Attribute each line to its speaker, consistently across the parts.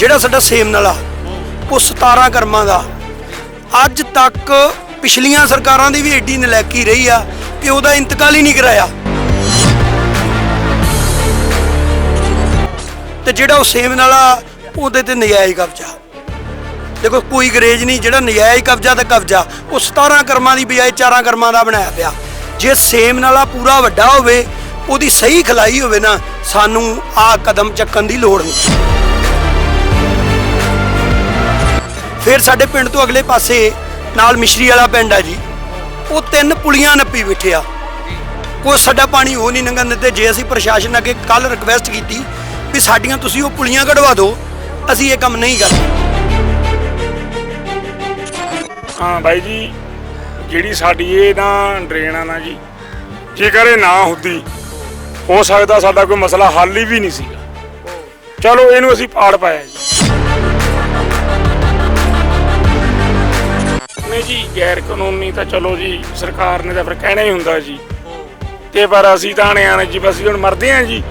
Speaker 1: ਜਿਹੜਾ ਸਾਡਾ ਸੇਮ ਨਾਲਾ ਉਹ 17 ਕਰਮਾਂ ਦਾ। ਅੱਜ ਤੱਕ ਪਿਛਲੀਆਂ ਸਰਕਾਰਾਂ ਦੀ ਵੀ ਏਡੀ ਨਲਾਇਕੀ ਰਹੀ ਆ ਕਿ ਉਹਦਾ ਇੰਤਕਾਲ ਹੀ ਨਹੀਂ ਕਰਾਇਆ। ਤੇ ਜਿਹੜਾ ਉਹ ਸੇਮ ਨਾਲਾ ਉਹਦੇ ਤੇ ਨਜਾਇਜ਼ ਕਬਜ਼ਾ। ਦੇਖੋ, ਕੋਈ ਗਰੇਜ ਨਹੀਂ, ਜਿਹੜਾ ਨਜਾਇਜ਼ ਕਬਜ਼ਾ ਤੇ ਕਬਜ਼ਾ, ਉਹ 17 ਕਰਮਾਂ ਦੀ ਬਜਾਏ 4 ਕਰਮਾਂ ਦਾ ਬਣਾਇਆ ਪਿਆ। ਜੇ ਸੇਮ ਨਾਲਾ ਪੂਰਾ ਵੱਡਾ ਹੋਵੇ, ਉਹਦੀ ਸਹੀ ਖਲਾਈ ਹੋਵੇ ਨਾ, ਸਾਨੂੰ ਆ ਕਦਮ ਚੱਕਣ ਦੀ ਲੋੜ ਨਹੀਂ। ਫਿਰ ਸਾਡੇ ਪਿੰਡ ਤੋਂ ਅਗਲੇ ਪਾਸੇ ਨਾਲ ਮਿਸ਼ਰੀ ਵਾਲਾ ਪਿੰਡ ਆ ਜੀ। ਉਹ ਤਿੰਨ ਪੁਲੀਆਂ ਨੱਪੀ ਬੈਠੇ ਆ। ਕੋਈ ਸਾਡਾ ਪਾਣੀ ਉਹ ਨਹੀਂ ਲੰਘਣ ਦਿੰਦੇ ਜੇ ਅਸੀਂ ਪ੍ਰਸ਼ਾਸਨ ਅੱਗੇ ਕੱਲ ਰਿਕਵੈਸਟ ਕੀਤੀ ਵੀ ਸਾਡੀਆਂ ਤੁਸੀਂ ਉਹ ਪੁਲੀਆਂ ਕਢਵਾ ਦਿਓ, ਅਸੀਂ ਇਹ ਕੰਮ ਨਹੀਂ ਕਰਦੇ
Speaker 2: ਹਾਂ ਬਾਈ ਜੀ, ਜਿਹੜੀ ਸਾਡੀ ਇਹ ਨਾ ਡਰੇਨ ਆ ਨਾ ਜੀ, ਜੇਕਰ ਇਹ ਨਾ ਹੁੰਦੀ, ਹੋ ਸਕਦਾ ਸਾਡਾ ਕੋਈ ਮਸਲਾ ਹੱਲ ਹੀ ਵੀ ਨਹੀਂ ਸੀਗਾ। ਚਲੋ ਇਹਨੂੰ ਅਸੀਂ ਪਾੜ ਪਾਇਆ ਜੀ। ਨਹੀਂ ਜੀ, ਗੈਰ ਕਾਨੂੰਨੀ ਤਾਂ ਚਲੋ ਜੀ, ਸਰਕਾਰ ਨੇ ਤਾਂ ਫਿਰ ਕਹਿਣਾ ਹੀ ਹੁੰਦਾ ਜੀ। ਤੇ ਪਰ ਅਸੀਂ ਤਾਂ ਆਣਿਆ ਨੇ ਜੀ, ਬਸ ਹੁਣ ਮਰਦੇ ਆ ਜੀ।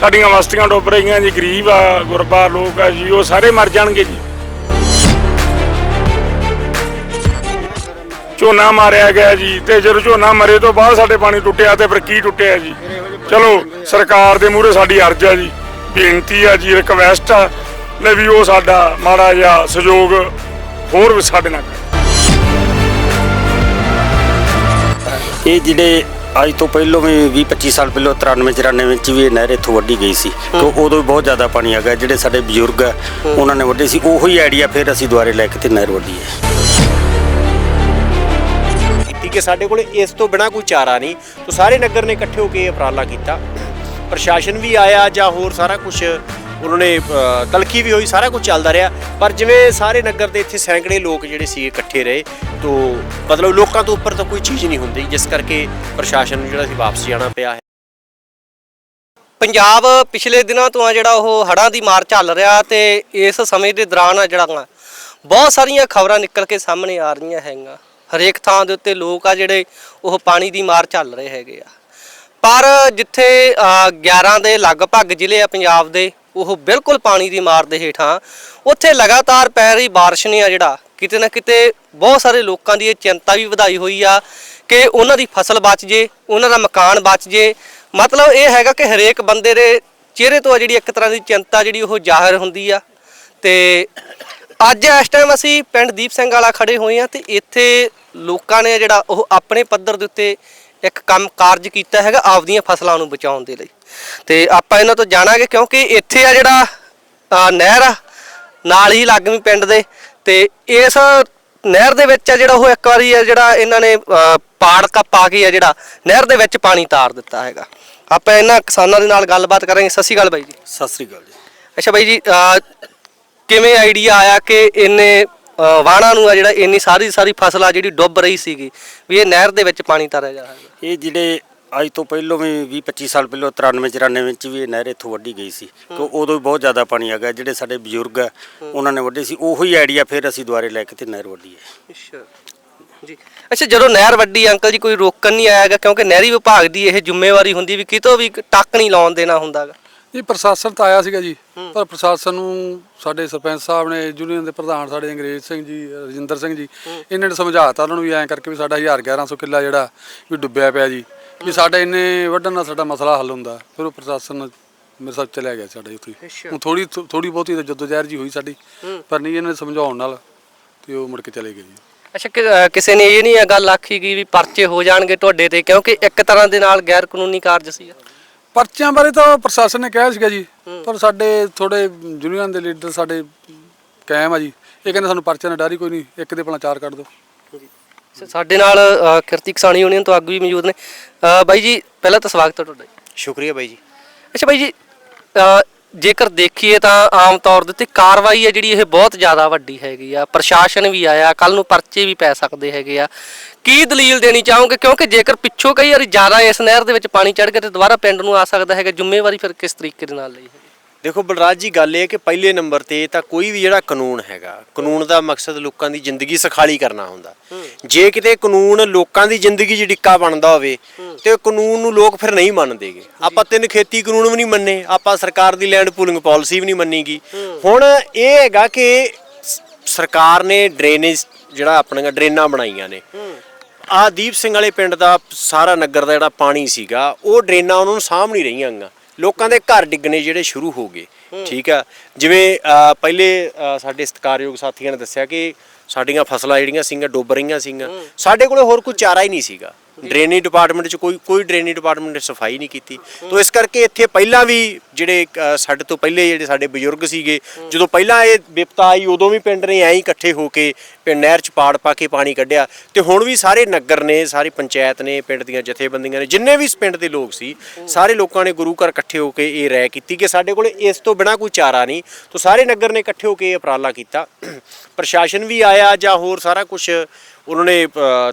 Speaker 2: ਸਾਡੀਆਂ ਵਸਤੀਆਂ ਡੁੱਬ ਰਹੀਆਂ ਜੀ, ਗਰੀਬ ਆ, ਗੁਰਬਾ ਲੋਕ ਆ ਜੀ, ਉਹ ਸਾਰੇ ਮਰ ਜਾਣਗੇ ਜੀ। ਝੋਨਾ ਮਾਰਿਆ ਗਿਆ ਜੀ, ਤੇ ਜਦੋਂ ਝੋਨਾ ਮਰੇ ਤੋਂ ਬਾਅਦ ਸਾਡੇ ਪਾਣੀ ਟੁੱਟਿਆ ਤੇ ਫਿਰ ਕੀ ਟੁੱਟਿਆ ਜੀ? ਚਲੋ, ਸਰਕਾਰ ਦੇ ਮੂਹਰੇ ਸਾਡੀ ਅਰਜ਼ ਆ ਜੀ, ਬੇਨਤੀ ਆ ਜੀ ਰਿਕਵੈਸਟ ਆ ਲੈ ਵੀ ਉਹ ਸਾਡਾ ਮਾੜਾ ਜਿਹਾ ਸਹਿਯੋਗ ਹੋਰ ਸਾਡੇ ਨਾਲ
Speaker 3: ਇਹ ਜਿਹੜੇ ਅੱਜ ਤੋਂ ਪਹਿਲਾਂ ਵੀ 20 25 ਸਾਲ ਪਹਿਲਾਂ 93 94 ਵਿੱਚ ਵੀ ਇਹ ਨਹਿਰ ਇੱਥੋਂ ਵੱਢੀ ਗਈ ਸੀ। ਤੇ ਉਦੋਂ ਵੀ ਬਹੁਤ ਜ਼ਿਆਦਾ ਪਾਣੀ ਆ ਗਿਆ ਜਿਹੜੇ ਸਾਡੇ ਬਜ਼ੁਰਗ ਆ ਉਹਨਾਂ ਨੇ ਵੱਢੀ ਸੀ। ਉਹੋ ਹੀ ਆਈਡੀਆ ਫਿਰ ਅਸੀਂ ਦੁਬਾਰੇ ਲੈ ਕੇ ਤੇ ਨਹਿਰ ਵੱਢੀ ਹੈ।
Speaker 4: ਕੀਤੀ ਕਿ ਸਾਡੇ ਕੋਲ ਇਸ ਤੋਂ ਬਿਨਾ ਕੋਈ ਚਾਰਾ ਨਹੀਂ। ਤਾਂ ਸਾਰੇ ਨਗਰ ਨੇ ਇਕੱਠੇ ਹੋ ਕੇ ਇਹ ਉਪਰਾਲਾ ਕੀਤਾ। ਪ੍ਰਸ਼ਾਸਨ ਵੀ ਆਇਆ ਜਾਂ ਹੋਰ ਸਾਰਾ ਕੁਝ ਉਹਨਾਂ ਨੇ ਅ, ਵੀ ਹੋਈ ਸਾਰਾ ਕੁਝ ਚੱਲਦਾ ਰਿਹਾ। ਪਰ ਜਿਵੇਂ ਸਾਰੇ ਨਗਰ ਦੇ ਇੱਥੇ ਸੈਂਕੜੇ ਲੋਕ ਜਿਹੜੇ ਸੀ ਇਕੱਠੇ ਰਹੇ ਤੋਂ ਮਤਲਬ ਲੋਕਾਂ ਤੋਂ ਉੱਪਰ ਤਾਂ ਕੋਈ ਚੀਜ਼ ਨਹੀਂ ਹੁੰਦੀ ਜਿਸ ਕਰਕੇ ਪ੍ਰਸ਼ਾਸਨ ਨੂੰ ਜਿਹੜਾ ਸੀ ਵਾਪਸ ਜਾਣਾ ਪਿਆ ਹੈ।
Speaker 5: ਪੰਜਾਬ ਪਿਛਲੇ ਦਿਨਾਂ ਤੋਂ ਆ ਜਿਹੜਾ ਉਹ ਹੜ੍ਹਾਂ ਦੀ ਮਾਰ ਚੱਲ ਰਿਹਾ ਤੇ ਇਸ ਸਮੇਂ ਦੇ ਦੌਰਾਨ ਆ ਜਿਹੜਾ ਵਾ, ਬਹੁਤ ਸਾਰੀਆਂ ਖਬਰਾਂ ਨਿਕਲ ਕੇ ਸਾਹਮਣੇ ਆ ਰਹੀਆਂ ਹੈਗੀਆਂ। ਹਰੇਕ ਥਾਂ ਦੇ ਉੱਤੇ ਲੋਕ ਆ ਜਿਹੜੇ ਉਹ ਪਾਣੀ ਦੀ ਮਾਰ ਚੱਲ ਰਹੇ ਹੈਗੇ ਆ। ਪਰ ਜਿੱਥੇ ਅ, 11 ਦੇ ਲਗਭਗ ਜ਼ਿਲ੍ਹੇ ਆ ਪੰਜਾਬ ਦੇ ਉਹ ਬਿਲਕੁਲ ਪਾਣੀ ਦੀ ਮਾਰ ਦੇ ਹੇਠਾਂ ਉੱਥੇ ਲਗਾਤਾਰ ਪੈ ਰਹੀ ਬਾਰਿਸ਼ ਨੇ ਆ ਜਿਹੜਾ, ਕਿਤੇ ਨਾ ਕਿਤੇ ਬਹੁਤ ਸਾਰੇ ਲੋਕਾਂ ਦੀ ਇਹ ਚਿੰਤਾ ਵੀ ਵਧਾਈ ਹੋਈ ਆ ਕਿ ਉਹਨਾਂ ਦੀ ਫਸਲ ਬਚ ਜੇ, ਉਹਨਾਂ ਦਾ ਮਕਾਨ ਬਚ ਜੇ। ਮਤਲਬ ਇਹ ਹੈਗਾ ਕਿ ਹਰੇਕ ਬੰਦੇ ਦੇ ਚਿਹਰੇ ਤੋਂ ਜਿਹੜੀ ਇੱਕ ਤਰ੍ਹਾਂ ਦੀ ਚਿੰਤਾ ਜਿਹੜੀ ਉਹ ਜ਼ਾਹਿਰ ਹੁੰਦੀ ਆ। ਤੇ ਅੱਜ ਇਸ ਟਾਈਮ ਅਸੀਂ ਪਿੰਡ ਦੀਪ ਸਿੰਘ ਵਾਲਾ ਖੜੇ ਹੋਏ ਆ ਤੇ ਇੱਥੇ ਲੋਕਾਂ ਨੇ ਜਿਹੜਾ ਉਹ ਆਪਣੇ ਪੱਧਰ ਦੇ ਉੱਤੇ ਇੱਕ ਕੰਮ ਕਾਰਜ ਕੀਤਾ ਹੈਗਾ ਆਪਦੀਆਂ ਫਸਲਾਂ ਨੂੰ ਬਚਾਉਣ ਦੇ ਲਈ। ਤੇ ਆਪਾਂ ਇਹਨਾਂ ਤੋਂ ਜਾਣਾਂਗੇ ਕਿਉਂਕਿ ਇੱਥੇ ਆ ਜਿਹੜਾ ਨਹਿਰ ਆ ਨਾਲ ਹੀ ਲੱਗਵੀਂ ਪਿੰਡ ਦੇ ਤੇ ਇਸ ਨਹਿਰ ਦੇ ਵਿੱਚ ਆ ਜਿਹੜਾ ਉਹ ਇੱਕ ਵਾਰੀ ਆ ਜਿਹੜਾ ਇਹਨਾਂ ਨੇ ਪਾੜ ਕਾ ਪਾ ਕੇ ਆ ਜਿਹੜਾ ਨਹਿਰ ਦੇ ਵਿੱਚ ਪਾਣੀ ਤਾਰ ਦਿੱਤਾ ਹੈਗਾ। ਆਪਾਂ ਇਹਨਾਂ ਕਿਸਾਨਾਂ ਦੇ ਨਾਲ ਗੱਲਬਾਤ ਕਰਾਂਗੇ। ਸਤਿ ਸ਼੍ਰੀ ਅਕਾਲ ਬਾਈ ਜੀ।
Speaker 3: ਸਤਿ ਸ੍ਰੀ ਅਕਾਲ ਜੀ।
Speaker 5: ਅੱਛਾ ਬਾਈ ਜੀ ਕਿਵੇਂ ਆਈਡੀਆ ਆਇਆ ਕਿ ਅਹ, ਵਾਹਣਾਂ ਨੂੰ ਆ ਜਿਹੜਾ ਇੰਨੀ ਸਾਰੀ ਸਾਰੀ ਫਸਲ ਆ ਜਿਹੜੀ ਡੁੱਬ ਰਹੀ ਸੀਗੀ ਵੀ ਇਹ ਨਹਿਰ ਦੇ ਵਿੱਚ ਪਾਣੀ ਤਾਰਿਆ ਜਾ ਰਿਹਾ
Speaker 3: ਇਹ ਜਿਹੜੇ ਅੱਜ ਤੋਂ ਪਹਿਲਾਂ ਵੀ 20 25 ਸਾਲ ਪਹਿਲਾਂ 93 94 ਵਿੱਚ ਵੀ ਇਹ ਨਹਿਰ ਇੱਥੋਂ ਵੱਢੀ ਗਈ ਸੀ। ਤੇ ਉਦੋਂ ਵੀ ਬਹੁਤ ਜ਼ਿਆਦਾ ਪਾਣੀ ਆ ਗਿਆ ਜਿਹੜੇ ਸਾਡੇ ਬਜ਼ੁਰਗ ਆ ਉਹਨਾਂ ਨੇ ਵੱਢੀ ਸੀ। ਉਹੋ ਹੀ ਆਈਡੀਆ ਫਿਰ ਅਸੀਂ ਦੁਬਾਰੇ ਲੈ ਕੇ ਤੇ ਨਹਿਰ ਵੱਢੀ ਹੈ।
Speaker 5: ਅੱਛਾ। ਜੀ। ਅੱਛਾ ਜਦੋਂ ਨਹਿਰ ਵੱਡੀ ਅੰਕਲ ਜੀ ਕੋਈ ਰੋਕਣ ਨਹੀਂ ਆਇਆਗਾ? ਕਿਉਂਕਿ ਨਹਿਰੀ ਵਿਭਾਗ ਦੀ ਇਹ ਜ਼ਿੰਮੇਵਾਰੀ ਹੁੰਦੀ ਵੀ ਕਿਤੋਂ ਵੀ ਟੱਕ ਨਹੀਂ ਲਾਉਣ ਦੇਣਾ ਹੁੰਦਾਗਾ।
Speaker 6: ਇਹ ਪ੍ਰਸ਼ਾਸਨ ਤਾਂ ਆਇਆ ਸੀਗਾ ਜੀ। ਪਰ ਪ੍ਰਸ਼ਾਸਨ ਨੂੰ ਸਾਡੇ ਸਰਪੰਚ ਸਾਹਿਬ ਨੇ ਯੂਨੀਅਨ ਦੇ ਪ੍ਰਧਾਨ ਸਾਡੇ ਅੰਗਰੇਜ਼ ਸਿੰਘ ਜੀ ਰਜਿੰਦਰ ਸਿੰਘ ਜੀ ਇਹਨਾਂ ਨੇ ਸਮਝਾਤਾ ਉਹਨਾਂ ਨੂੰ ਵੀ ਐਂ ਕਰਕੇ ਵੀ ਸਾਡਾ 1100 ਕਿੱਲਾ ਜਿਹੜਾ ਵੀ ਡੁੱਬਿਆ ਪਿਆ ਜੀ। ਵੀ ਸਾਡਾ ਇੰਨੇ ਵੱਢਣ ਨਾਲ ਸਾਡਾ ਮਸਲਾ ਹੱਲ ਹੁੰਦਾ। ਫਿਰ ਉਹ ਪ੍ਰਸ਼ਾਸਨ ਮੇਰੇ ਸਾਥ ਚਲਿਆ ਗਿਆ ਸਾਡੇ ਉੱਥੇ।
Speaker 5: ਅੱਛਾ।
Speaker 6: ਹੁਣ ਥੋੜੀ ਥੋੜੀ ਬਹੁਤੀ ਤਾਂ ਜਦੋਜਹਿਰ ਜੀ ਹੋਈ ਸਾਡੀ ਪਰ ਨਹੀਂ ਇਹਨਾਂ ਨੇ ਸਮਝਾਉਣ ਨਾਲ ਤੇ ਉਹ ਮੁੜ ਕੇ ਚਲੇ ਗਏ ਜੀ।
Speaker 5: ਅੱਛਾ ਕਿ- ਕਿਸੇ ਨੇ ਇਹ ਨਹੀਂ ਇਹ ਗੱਲ ਆਖੀ ਗਈ ਵੀ ਪਰਚੇ ਹੋ ਜਾਣਗੇ ਤੁਹਾਡੇ ਤੇ ਕਿਉਂਕਿ ਇੱਕ ਤਰ੍ਹਾਂ ਦੇ ਨਾਲ ਗੈਰ ਕਾਨੂੰਨੀ ਕਾਰਜ ਸੀਗਾ
Speaker 6: ਪਰਚਿਆਂ ਬਾਰੇ ਤਾਂ ਪ੍ਰਸ਼ਾਸਨ ਨੇ ਕਿਹਾ ਸੀਗਾ ਜੀ ਪਰ ਸਾਡੇ ਥੋੜੇ ਯੂਨੀਅਨ ਦੇ ਲੀਡਰ ਸਾਡੇ ਕਾਇਮ ਆ ਜੀ। ਇਹ ਕਹਿੰਦੇ ਸਾਨੂੰ ਪਰਚਿਆਂ ਨਾਲ ਡਰ ਹੀ ਕੋਈ ਨਹੀਂ ਇੱਕ ਦੇ ਭਲਾ ਚਾਰ ਕੱਢ ਦਿਓ
Speaker 5: ਸ- ਸਾਡੇ ਨਾਲ ਕਿਰਤੀ ਕਿਸਾਨ ਯੂਨੀਅਨ ਤੋਂ ਆਗੂ ਵੀ ਮੌਜੂਦ ਨੇ। ਬਾਈ ਜੀ ਪਹਿਲਾਂ ਤਾਂ ਸਵਾਗਤ ਹੈ ਤੁਹਾਡਾ। ਜੀ।
Speaker 4: ਸ਼ੁਕਰੀਆ ਬਾਈ ਜੀ।
Speaker 5: ਅੱਛਾ ਬਾਈ ਜੀ ਜੇਕਰ ਦੇਖੀਏ ਤਾਂ ਆਮ ਤੌਰ ਦੇ ਉੱਤੇ ਕਾਰਵਾਈ ਹੈ ਜਿਹੜੀ ਇਹ ਬਹੁਤ ਜ਼ਿਆਦਾ ਵੱਡੀ ਹੈਗੀ ਆ। ਪ੍ਰਸ਼ਾਸਨ ਵੀ ਆਇਆ ਕੱਲ ਨੂੰ ਪਰਚੇ ਵੀ ਪੈ ਸਕਦੇ ਹੈਗੇ ਆ। ਕੀ ਦਲੀਲ ਦੇਣੀ ਚਾਹੋਗੇ? ਕਿਉਂਕਿ ਜੇਕਰ ਪਿੱਛੋਂ ਕਈ ਵਾਰੀ ਜ਼ਿਆਦਾ ਇਸ ਨਹਿਰ ਦੇ ਵਿੱਚ ਪਾਣੀ ਚੜ ਗਿਆ ਤੇ ਦੁਬਾਰਾ ਪਿੰਡ ਨੂੰ ਆ ਸਕਦਾ ਹੈਗਾ ਜ਼ਿੰਮੇਵਾਰੀ ਫਿਰ ਕਿਸ ਤਰੀਕੇ ਦੇ ਨਾਲ ਲਈ ਹੈ?
Speaker 4: ਦੇਖੋ ਬਲਰਾਜ ਜੀ ਗੱਲ ਇਹ ਕਿ ਪਹਿਲੇ ਨੰਬਰ ਤੇ ਤਾਂ ਕੋਈ ਵੀ ਜਿਹੜਾ ਕਾਨੂੰਨ ਹੈਗਾ ਕਾਨੂੰਨ ਦਾ ਮਕਸਦ ਲੋਕਾਂ ਦੀ ਜ਼ਿੰਦਗੀ ਸਖਾਲੀ ਕਰਨਾ ਹੁੰਦਾ। ਜੇ ਕਿਤੇ ਕਾਨੂੰਨ ਲੋਕਾਂ ਦੀ ਜ਼ਿੰਦਗੀ 'ਚ ਡਿੱਕਾ ਬਣਦਾ ਹੋਵੇ ਤੇ ਕਾਨੂੰਨ ਨੂੰ ਲੋਕ ਫਿਰ ਨਹੀਂ ਮੰਨਦੇਗੇ ਆਪਾਂ ਤਿੰਨ ਖੇਤੀ ਕਾਨੂੰਨ ਵੀ ਨਹੀਂ ਮੰਨੇ ਆਪਾਂ ਸਰਕਾਰ ਦੀ ਲੈਂਡ ਪੂਲਿੰਗ ਪਾਲਿਸੀ ਵੀ ਨਹੀਂ ਮੰਨੀਗੀ। ਹੁਣ ਇਹ ਹੈਗਾ ਕਿ ਸਰਕਾਰ ਨੇ ਡਰੇਨੇਜ ਜਿਹੜਾ ਆਪਣੀਆਂ ਡਰੇਨਾਂ ਬਣਾਈਆਂ ਨੇ। ਆ ਦੀਪ ਸਿੰਘ ਵਾਲੇ ਪਿੰਡ ਦਾ ਸਾਰਾ ਨਗਰ ਦਾ ਜਿਹੜਾ ਪਾਣੀ ਸੀਗਾ ਉਹ ਡਰੇਨਾਂ ਉਹਨਾਂ ਨੂੰ ਸਾਂਭ ਨਹੀਂ ਰਹੀਆਂ ਗਾ ਲੋਕਾਂ ਦੇ ਘਰ ਡਿੱਗਣੇ ਜਿਹੜੇ ਸ਼ੁਰੂ ਹੋ ਗਏ। ਠੀਕ ਆ? ਜਿਵੇਂ ਪਹਿਲੇ ਸਾਡੇ ਸਤਿਕਾਰਯੋਗ ਸਾਥੀਆਂ ਨੇ ਦੱਸਿਆ ਕਿ ਸਾਡੀਆਂ ਫਸਲਾਂ ਜਿਹੜੀਆਂ ਸੀਗੀਆਂ ਡੁੱਬ ਰਹੀਆਂ ਸੀਗੀਆਂ। ਸਾਡੇ ਕੋਲੇ ਹੋਰ ਕੋਈ ਚਾਰਾ ਹੀ ਨਹੀਂ ਸੀਗਾ। ਡਰੇਨੇਜ ਡਿਪਾਰਟਮੈਂਟ 'ਚ ਕੋਈ ਕੋਈ ਡਰੇਨੇਜ ਡਿਪਾਰਟਮੈਂਟ ਨੇ ਸਫ਼ਾਈ ਨਹੀਂ ਕੀਤੀ। ਤੋਂ ਇਸ ਕਰਕੇ ਇੱਥੇ ਪਹਿਲਾਂ ਵੀ ਜਿਹੜੇ ਅਹ, ਸਾਡੇ ਤੋਂ ਪਹਿਲੇ ਜਿਹੜੇ ਸਾਡੇ ਬਜ਼ੁਰਗ ਸੀਗੇ ਜਦੋਂ ਪਹਿਲਾਂ ਇਹ ਵਿਪਤਾ ਆਈ ਉਦੋਂ ਵੀ ਪਿੰਡ ਨੇ ਐਂ ਹੀ ਇਕੱਠੇ ਹੋ ਕੇ ਪਿੰਡ ਨਹਿਰ 'ਚ ਪਾੜ ਪਾ ਕੇ ਪਾਣੀ ਕੱਢਿਆ। ਤੇ ਹੁਣ ਵੀ ਸਾਰੇ ਨਗਰ ਨੇ ਸਾਰੀ ਪੰਚਾਇਤ ਨੇ ਪਿੰਡ ਦੀਆਂ ਜਥੇਬੰਦੀਆਂ ਨੇ ਜਿੰਨੇ ਵੀ ਇਸ ਪਿੰਡ ਦੇ ਲੋਕ ਸੀ ਸਾਰੇ ਲੋਕਾਂ ਨੇ ਗੁਰੂ ਘਰ ਇਕੱਠੇ ਹੋ ਕੇ ਇਹ ਰਾਇ ਕੀਤੀ ਕਿ ਸਾਡੇ ਕੋਲ ਇਸ ਤੋਂ ਬਿਨਾ ਕੋਈ ਚਾਰਾ ਨਹੀਂ। ਤੋਂ ਸਾਰੇ ਨਗਰ ਨੇ ਇਕੱਠੇ ਹੋ ਕੇ ਇਹ ਉਪਰਾਲਾ ਕੀਤਾ। ਪ੍ਰਸ਼ਾਸਨ ਵੀ ਆਇਆ ਜਾਂ ਹੋਰ ਸਾਰਾ ਕੁਝ ਉਹਨਾਂ ਨੇ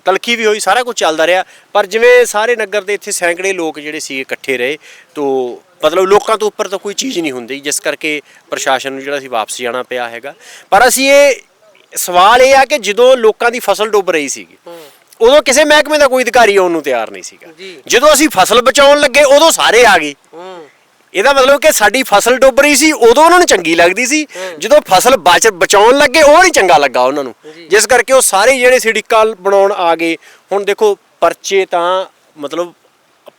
Speaker 4: ਤਲਖੀ ਵੀ ਹੋਈ ਸਾਰਾ ਕੁਝ ਚੱਲਦਾ ਰਿਹਾ। ਪਰ ਜਿਵੇਂ ਸਾਰੇ ਨਗਰ ਦੇ ਇੱਥੇ ਸੈਂਕੜੇ ਲੋਕ ਜਿਹੜੇ ਸੀ ਇਕੱਠੇ ਰਹੇ ਤੋਂ ਮਤਲਬ ਲੋਕਾਂ ਤੋਂ ਉੱਪਰ ਤਾਂ ਕੋਈ ਚੀਜ਼ ਨਹੀਂ ਹੁੰਦੀ ਜਿਸ ਕਰਕੇ ਪ੍ਰਸ਼ਾਸਨ ਨੂੰ ਜਿਹੜਾ ਸੀ ਵਾਪਸ ਜਾਣਾ ਪਿਆ ਹੈਗਾ। ਪਰ ਅਸੀਂ ਇਹ ਸਵਾਲ ਇਹ ਆ ਕਿ ਜਦੋਂ ਲੋਕਾਂ ਦੀ ਫਸਲ ਡੁੱਬ ਰਹੀ ਸੀਗੀ ਉਦੋਂ ਕਿਸੇ ਮਹਿਕਮੇ ਦਾ ਕੋਈ ਅਧਿਕਾਰੀ ਆਉਣ ਨੂੰ ਤਿਆਰ ਨਹੀਂ ਸੀਗਾ। ਜਦੋਂ ਅਸੀਂ ਫਸਲ ਬਚਾਉਣ ਲੱਗੇ ਉਦੋਂ ਸਾਰੇ ਆ ਗਏ। ਇਹਦਾ ਮਤਲਬ ਕਿ ਸਾਡੀ ਫਸਲ ਡੁੱਬ ਰਹੀ ਸੀ ਉਦੋਂ ਉਹਨਾਂ ਨੂੰ ਚੰਗੀ ਲੱਗਦੀ ਸੀ। ਜਦੋਂ ਫਸਲ ਬਚ ਬਚਾਉਣ ਲੱਗੇ ਉਹ ਨਹੀਂ ਚੰਗਾ ਲੱਗਾ ਉਹਨਾਂ ਨੂੰ। ਜਿਸ ਕਰਕੇ ਉਹ ਸਾਰੇ ਜਿਹੜੇ ਸਿਡਿਕਾ ਬਣਾਉਣ ਆ ਗਏ। ਹੁਣ ਦੇਖੋ ਪਰਚੇ ਤਾਂ ਮਤਲਬ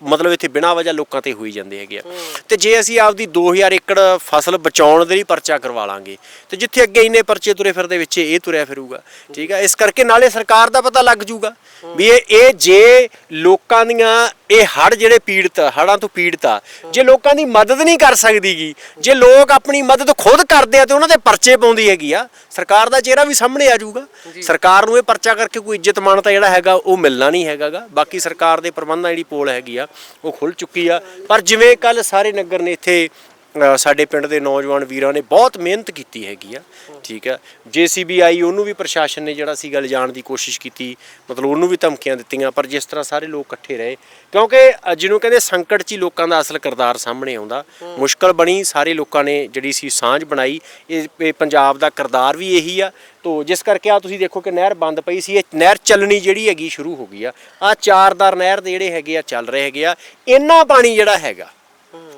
Speaker 4: ਮਤਲਬ ਇੱਥੇ ਬਿਨਾਂ ਵਜ੍ਹਾ ਲੋਕਾਂ ਤੇ ਹੋਈ ਜਾਂਦੇ ਹੈਗੇ ਆ। ਤੇ ਜੇ ਅਸੀਂ ਆਪਦੀ 2000 ਏਕੜ ਫਸਲ ਬਚਾਉਣ ਦੇ ਲਈ ਪਰਚਾ ਕਰਵਾ ਲਾਂਗੇ ਤੇ ਜਿੱਥੇ ਅੱਗੇ ਇੰਨੇ ਪਰਚੇ ਤੁਰੇ ਫਿਰਦੇ ਵਿੱਚ ਇਹ ਤੁਰਿਆ ਫਿਰੂਗਾ ਠੀਕ ਆ? ਇਸ ਕਰਕੇ ਨਾਲੇ ਸਰਕਾਰ ਦਾ ਪਤਾ ਲੱਗ ਜੂਗਾ ਵੀ ਇਹ ਇਹ ਜੇ ਲੋਕਾਂ ਦੀਆਂ ਇਹ ਹੜ ਜਿਹੜੇ ਪੀੜਤ ਹੜਾਂ ਤੋਂ ਪੀੜਤ ਆ ਜੇ ਲੋਕਾਂ ਦੀ ਮਦਦ ਨਹੀਂ ਕਰ ਸਕਦੀਗੀ ਜੇ ਲੋਕ ਆਪਣੀ ਮਦਦ ਖੁਦ ਕਰਦੇ ਆ ਤੇ ਉਹਨਾਂ ਦੇ ਪਰਚੇ ਪਾਉਂਦੀ ਹੈਗੀ ਆ ਸਰਕਾਰ ਦਾ ਚਿਹਰਾ ਵੀ ਸਾਹਮਣੇ ਆ ਜਾਊਗਾ ਸਰਕਾਰ ਨੂੰ ਇਹ ਪਰਚਾ ਕਰਕੇ ਕੋਈ ਇੱਜ਼ਤ ਮਾਨਤਾ ਜਿਹੜਾ ਹੈਗਾ ਉਹ ਮਿਲਣਾ ਨਹੀਂ ਹੈਗਾਗਾ। ਬਾਕੀ ਸਰਕਾਰ ਦੇ ਪ੍ਰਬੰਧਾਂ ਜਿਹੜੀ ਪੋਲ ਹੈਗੀ ਆ ਉਹ ਖੁੱਲ ਚੁੱਕੀ ਆ। ਪਰ ਜਿਵੇਂ ਕੱਲ ਸਾਰੇ ਨਗਰ ਨੇ ਇੱਥੇ ਸਾਡੇ ਪਿੰਡ ਦੇ ਨੌਜਵਾਨ ਵੀਰਾਂ ਨੇ ਬਹੁਤ ਮਿਹਨਤ ਕੀਤੀ ਹੈਗੀ ਆ, ਠੀਕ ਆ। ਜੀਸੀਬੀ ਆਈ ਉਹਨੂੰ ਵੀ ਪ੍ਰਸ਼ਾਸਨ ਨੇ ਜਿਹੜਾ ਸੀਗਾ ਲਿਜਾਣ ਦੀ ਕੋਸ਼ਿਸ਼ ਕੀਤੀ, ਮਤਲਬ ਉਹਨੂੰ ਵੀ ਧਮਕੀਆਂ ਦਿੱਤੀਆਂ, ਪਰ ਜਿਸ ਤਰ੍ਹਾਂ ਸਾਰੇ ਲੋਕ ਇਕੱਠੇ ਰਹੇ, ਕਿਉਂਕਿ ਜਿਹਨੂੰ ਕਹਿੰਦੇ ਸੰਕਟ 'ਚ ਹੀ ਲੋਕਾਂ ਦਾ ਅਸਲ ਕਿਰਦਾਰ ਸਾਹਮਣੇ ਆਉਂਦਾ। ਮੁਸ਼ਕਲ ਬਣੀ, ਸਾਰੇ ਲੋਕਾਂ ਨੇ ਜਿਹੜੀ ਸੀ ਸਾਂਝ ਬਣਾਈ, ਇਹ ਇਹ ਪੰਜਾਬ ਦਾ ਕਿਰਦਾਰ ਵੀ ਇਹੀ ਆ। ਤੋ ਜਿਸ ਕਰਕੇ ਆ ਤੁਸੀਂ ਦੇਖੋ ਕਿ ਨਹਿਰ ਬੰਦ ਪਈ ਸੀ, ਇਹ ਨਹਿਰ ਚੱਲਣੀ ਜਿਹੜੀ ਹੈਗੀ ਸ਼ੁਰੂ ਹੋ ਗਈ ਆ। ਆ ਚਾਰਦਾਰ ਨਹਿਰ ਦੇ ਜਿਹੜੇ ਹੈਗੇ ਆ, ਚੱਲ ਰਹੇ ਹੈਗੇ ਆ। ਇੰਨਾ ਪਾਣੀ ਜਿਹੜਾ ਹੈਗਾ